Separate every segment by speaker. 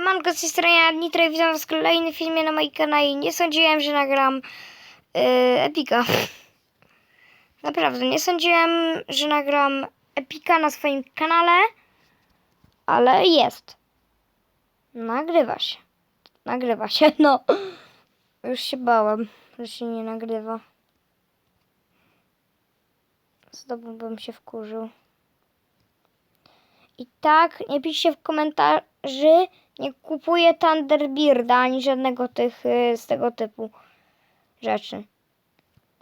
Speaker 1: Mango z tej strony Nitro i witam was w kolejnym filmie na moim kanale. Nie sądziłem, że nagram yy, Epika. Naprawdę, nie sądziłem, że nagram Epika na swoim kanale, ale jest. Nagrywa się. Nagrywa się, no. Już się bałem, że się nie nagrywa. Znowu bym się wkurzył. I tak, nie piszcie w komentarzu, nie kupuję Thunderbirda ani żadnego tych y, z tego typu rzeczy.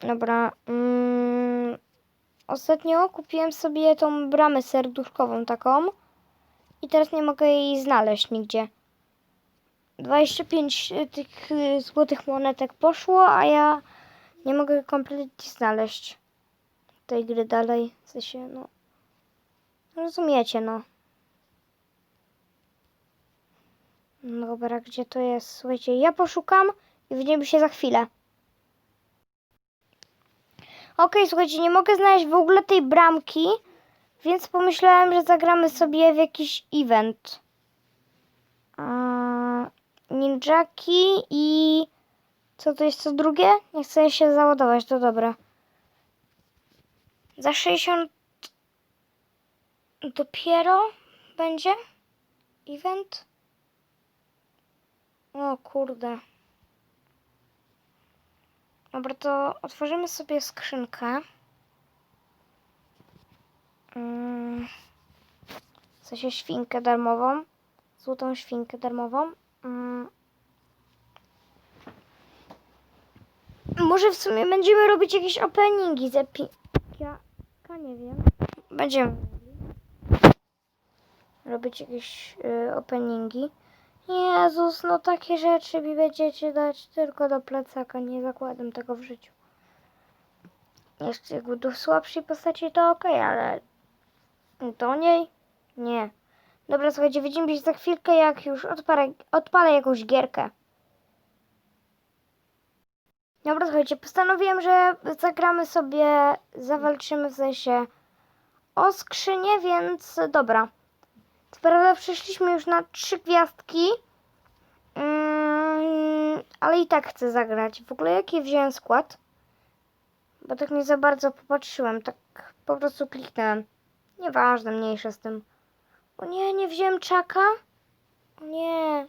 Speaker 1: Dobra. Mm, ostatnio kupiłem sobie tą bramę serduszkową taką i teraz nie mogę jej znaleźć nigdzie. 25 tych y, złotych monetek poszło, a ja nie mogę kompletnie znaleźć tej gry dalej. W sensie, no. Rozumiecie, no. No Dobra, gdzie to jest? Słuchajcie, ja poszukam i widzimy się za chwilę. Okej, słuchajcie, nie mogę znaleźć w ogóle tej bramki, więc pomyślałem, że zagramy sobie w jakiś event. Ninjaki i... Co to jest co drugie? Nie chcę się załadować, to dobra. Za 60 dopiero będzie event? Kurde. Dobra, to otworzymy sobie skrzynkę. Mm. W sensie świnkę darmową. Złotą świnkę darmową. Mm. Może w sumie będziemy robić jakieś openingi z Epika. Nie wiem. Będziemy robić jakieś y, openingi. Jezus, no takie rzeczy mi będziecie dać tylko do plecaka. Nie zakładam tego w życiu. Jeszcze do słabszej postaci to ok, ale do niej nie. Dobra, słuchajcie, widzimy się za chwilkę, jak już odpalę, odpalę jakąś gierkę. Dobra, słuchajcie, postanowiłem, że zagramy sobie, zawalczymy w sensie o skrzynię, więc dobra. Co prawda przeszliśmy już na trzy gwiazdki, mm, ale i tak chcę zagrać. W ogóle jaki wziąłem skład? Bo tak nie za bardzo popatrzyłem, tak po prostu kliknąłem. Nieważne, mniejsze z tym. O nie, nie wziąłem czaka? O nie.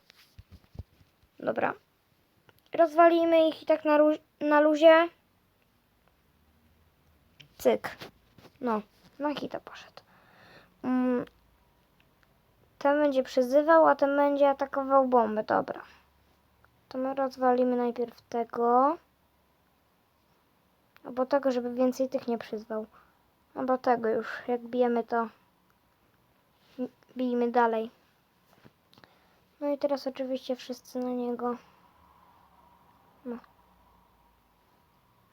Speaker 1: Dobra. Rozwalimy ich i tak na, lu- na luzie. Cyk. No, na hita poszedł. Mm, ten będzie przyzywał, a ten będzie atakował bombę. Dobra. To my rozwalimy najpierw tego. Albo tego, żeby więcej tych nie przyzwał. Albo tego już. Jak bijemy to. Bijmy dalej. No i teraz oczywiście wszyscy na niego. No.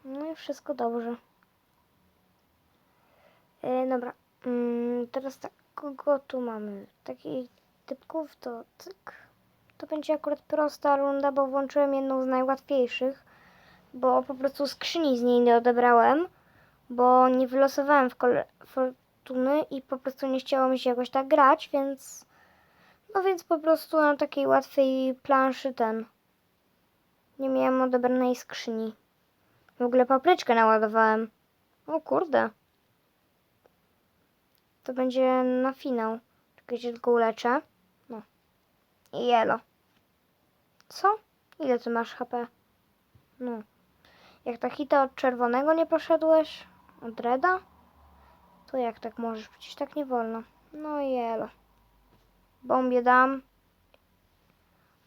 Speaker 1: No i wszystko dobrze. E, dobra. Mm, teraz tak, kogo tu mamy? Takich typków to cyk. To będzie akurat prosta runda, bo włączyłem jedną z najłatwiejszych. Bo po prostu skrzyni z niej nie odebrałem. Bo nie wylosowałem w kole fortuny i po prostu nie chciało mi się jakoś tak grać, więc... No więc po prostu na takiej łatwej planszy ten... Nie miałem odebranej skrzyni. W ogóle papryczkę naładowałem. O kurde. To będzie na finał. Czekajcie, tylko uleczę. No. I jelo. Co? Ile ty masz HP? No. Jak ta hita od czerwonego nie poszedłeś? Od reda? To jak tak możesz? Przecież tak nie wolno. No i jelo. Bombie dam.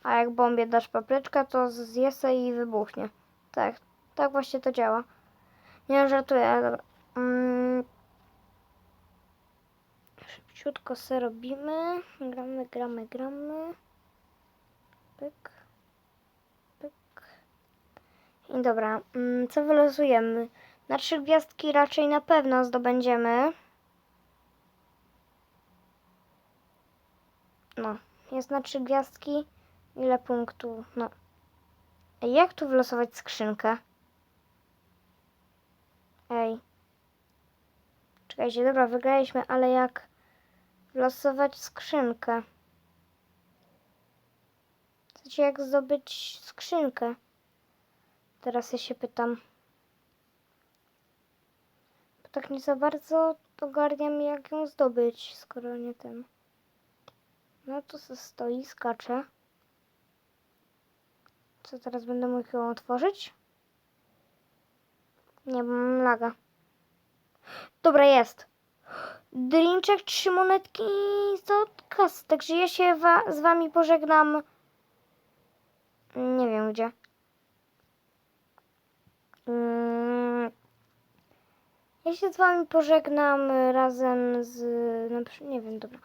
Speaker 1: A jak bombie dasz papryczkę, to zje i wybuchnie. Tak. Tak właśnie to działa. Nie żartuję, ale dobra. Szybciutko se robimy. Gramy, gramy, gramy. Pyk. Pyk. I dobra, mm, co wylosujemy? Na trzy gwiazdki raczej na pewno zdobędziemy. No, jest na trzy gwiazdki. Ile punktów? No. Jak tu wylosować skrzynkę? Ej. Czekajcie, dobra, wygraliśmy, ale jak losować skrzynkę? Chcecie jak zdobyć skrzynkę? Teraz ja się pytam. Bo tak nie za bardzo ogarniam jak ją zdobyć, skoro nie ten. No tu se stoi, skacze. Co teraz będę mógł ją otworzyć? Nie, bo mam laga. Dobra, jest. Drinczek, trzy monetki to kas. Także ja się wa- z wami pożegnam. Nie wiem gdzie. Mm. Ja się z wami pożegnam razem z. No, nie wiem, dobra.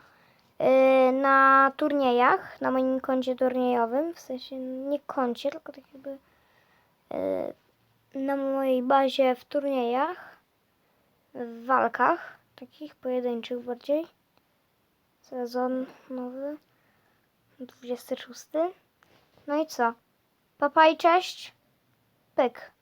Speaker 1: Yy, na turniejach, na moim koncie turniejowym, w sensie nie koncie, tylko tak jakby yy, na mojej bazie w turniejach, w walkach, takich pojedynczych bardziej. Sezon nowy, 26. No i co? Papa i cześć. Pyk.